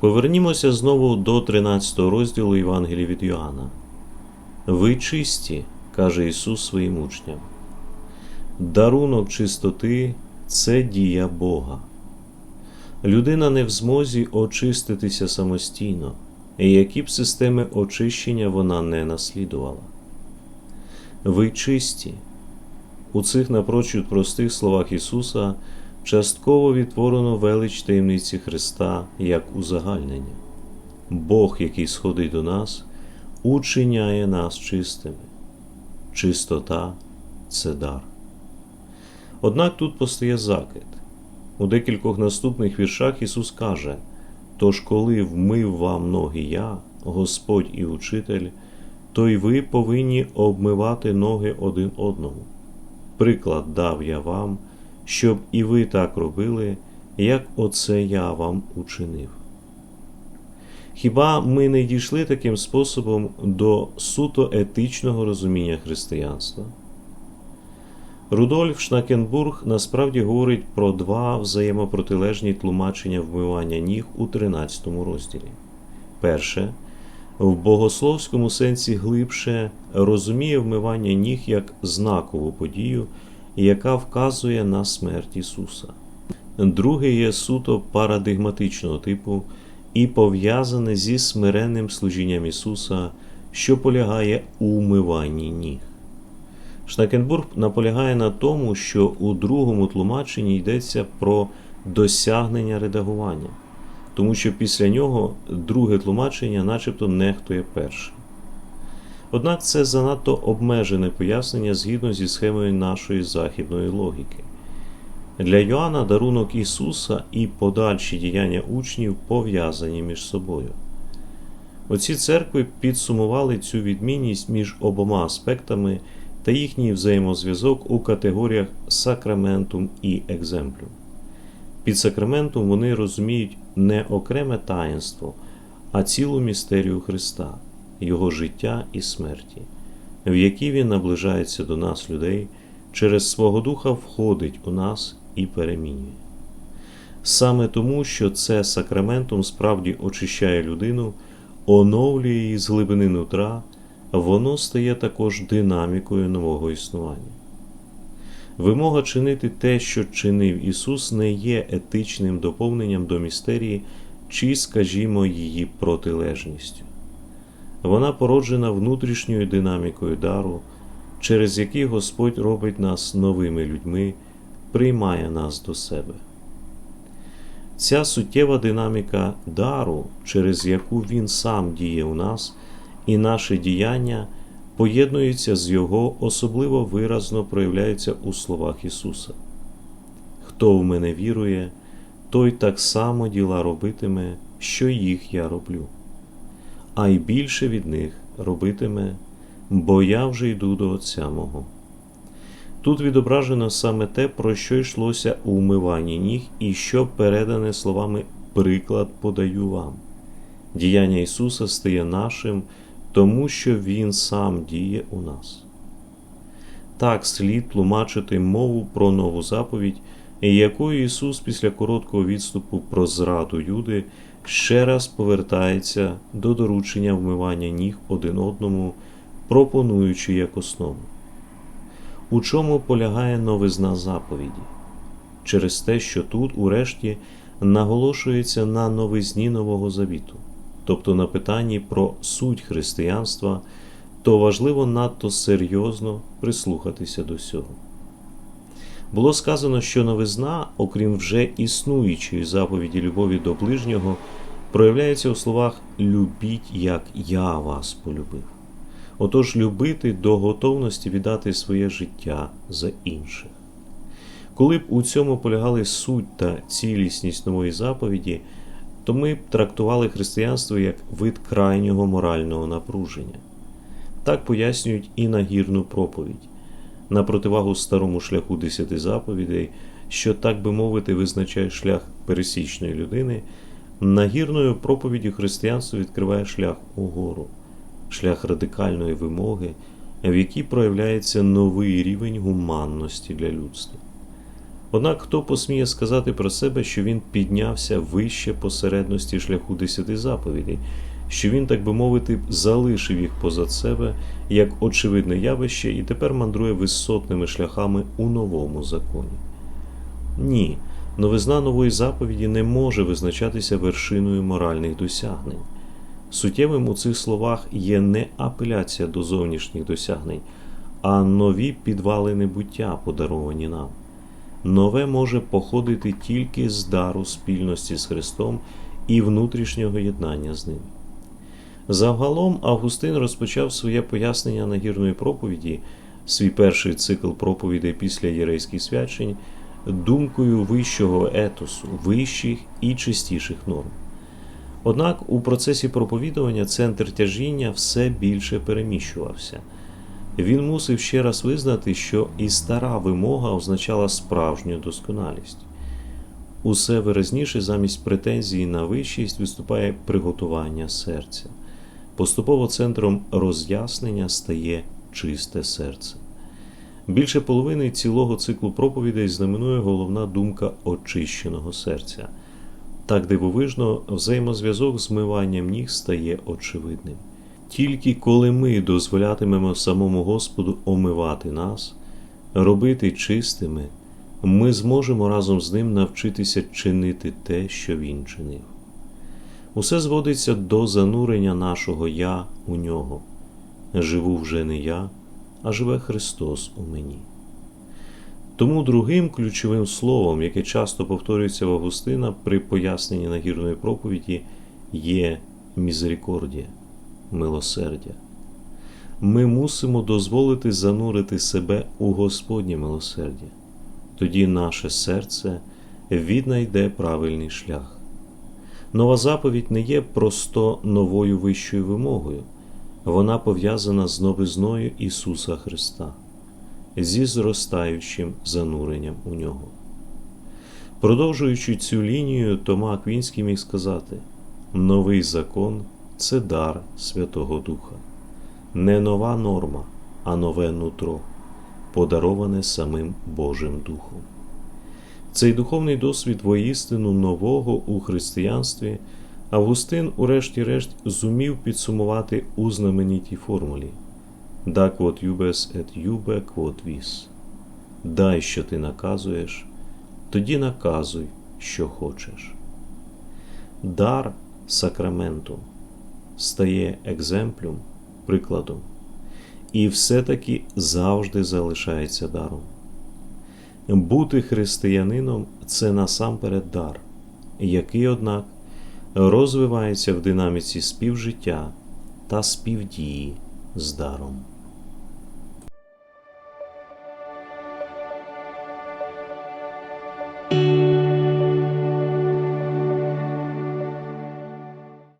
Повернімося знову до 13 розділу Євангелія від Йоанна. Ви чисті, каже Ісус своїм учням. Дарунок чистоти це дія Бога. Людина не в змозі очиститися самостійно, і які б системи очищення вона не наслідувала. Ви чисті. У цих напрочуд простих словах Ісуса частково відтворено велич таємниці Христа як узагальнення. Бог, який сходить до нас, учиняє нас чистими. Чистота це дар. Однак тут постає закид. У декількох наступних віршах Ісус каже: Тож, коли вмив вам ноги я, Господь і Учитель, то й ви повинні обмивати ноги один одному. Приклад дав я вам, щоб і ви так робили, як оце я вам учинив. Хіба ми не дійшли таким способом до суто етичного розуміння християнства? Рудольф Шнакенбург насправді говорить про два взаємопротилежні тлумачення вмивання ніг у 13 розділі. Перше, в богословському сенсі глибше розуміє вмивання ніг як знакову подію, яка вказує на смерть Ісуса. Друге є суто парадигматичного типу і пов'язане зі смиренним служінням Ісуса, що полягає у умиванні ніг. Шнакенбург наполягає на тому, що у другому тлумаченні йдеться про досягнення редагування, тому що після нього друге тлумачення начебто нехтує перше. Однак це занадто обмежене пояснення згідно зі схемою нашої західної логіки. Для Йоанна дарунок Ісуса і подальші діяння учнів пов'язані між собою. Оці церкви підсумували цю відмінність між обома аспектами та їхній взаємозв'язок у категоріях сакраментум і екземплюм. Під сакраментом вони розуміють не окреме таїнство, а цілу містерію Христа, Його життя і смерті, в якій Він наближається до нас, людей, через свого Духа входить у нас і перемінює. Саме тому, що це сакраментум справді очищає людину, оновлює її з глибини нутра воно стає також динамікою нового існування. Вимога чинити те, що чинив Ісус, не є етичним доповненням до містерії чи, скажімо, її протилежністю. Вона породжена внутрішньою динамікою дару, через який Господь робить нас новими людьми, приймає нас до себе. Ця суттєва динаміка дару, через яку Він сам діє у нас і наші діяння поєднуються з Його, особливо виразно проявляються у словах Ісуса. Хто в мене вірує, той так само діла робитиме, що їх я роблю, а й більше від них робитиме, бо я вже йду до Отця мого. Тут відображено саме те, про що йшлося у вмиванні ніг, і що передане словами приклад подаю вам. Діяння Ісуса стає нашим тому що Він сам діє у нас. Так слід тлумачити мову про нову заповідь, якою Ісус після короткого відступу про зраду Юди ще раз повертається до доручення вмивання ніг один одному, пропонуючи як основу. У чому полягає новизна заповіді? Через те, що тут, урешті, наголошується на новизні Нового Завіту тобто на питанні про суть християнства, то важливо надто серйозно прислухатися до цього. Було сказано, що новизна, окрім вже існуючої заповіді любові до ближнього, проявляється у словах любіть, як я вас полюбив. Отож, любити до готовності віддати своє життя за інших. Коли б у цьому полягали суть та цілісність нової заповіді, то ми б трактували християнство як вид крайнього морального напруження. Так пояснюють і нагірну проповідь, на противагу старому шляху десяти заповідей, що, так би мовити, визначає шлях пересічної людини, нагірною проповіддю християнство відкриває шлях угору, шлях радикальної вимоги, в якій проявляється новий рівень гуманності для людства. Однак хто посміє сказати про себе, що він піднявся вище посередності шляху десяти заповідей, що він, так би мовити, залишив їх позад себе як очевидне явище і тепер мандрує висотними шляхами у новому законі? Ні, новизна нової заповіді не може визначатися вершиною моральних досягнень. Суттєвим у цих словах є не апеляція до зовнішніх досягнень, а нові підвалини буття, подаровані нам. Нове може походити тільки з дару спільності з Христом і внутрішнього єднання з Ним. Загалом Августин розпочав своє пояснення нагірної проповіді, свій перший цикл проповідей після єрейських свячень, думкою вищого етосу, вищих і чистіших норм. Однак у процесі проповідування центр тяжіння все більше переміщувався. Він мусив ще раз визнати, що і стара вимога означала справжню досконалість. Усе виразніше замість претензії на вищість виступає приготування серця. Поступово центром роз'яснення стає чисте серце. Більше половини цілого циклу проповідей знаменує головна думка очищеного серця. Так дивовижно, взаємозв'язок з миванням ніг стає очевидним. Тільки коли ми дозволятимемо самому Господу омивати нас, робити чистими, ми зможемо разом з ним навчитися чинити те, що Він чинив. Усе зводиться до занурення нашого Я у нього. Живу вже не я, а живе Христос у мені. Тому другим ключовим словом, яке часто повторюється в Августина при поясненні нагірної проповіді, є мізерикордія, милосердя. Ми мусимо дозволити занурити себе у Господнє милосердя. Тоді наше серце віднайде правильний шлях. Нова заповідь не є просто новою вищою вимогою, вона пов'язана з новизною Ісуса Христа, зі зростаючим зануренням у нього. Продовжуючи цю лінію, Тома Аквінський міг сказати: новий закон це дар Святого Духа, не нова норма, а нове нутро, подароване самим Божим Духом. Цей духовний досвід воістину нового у християнстві Августин, урешті-решт, зумів підсумувати у знаменитій формулі Да quod jubes et jube quod vis. Дай, що ти наказуєш, тоді наказуй, що хочеш. Дар сакраменту стає екземплюм, прикладом, і все-таки завжди залишається даром. Бути християнином це насамперед дар, який, однак, розвивається в динаміці співжиття та співдії з даром.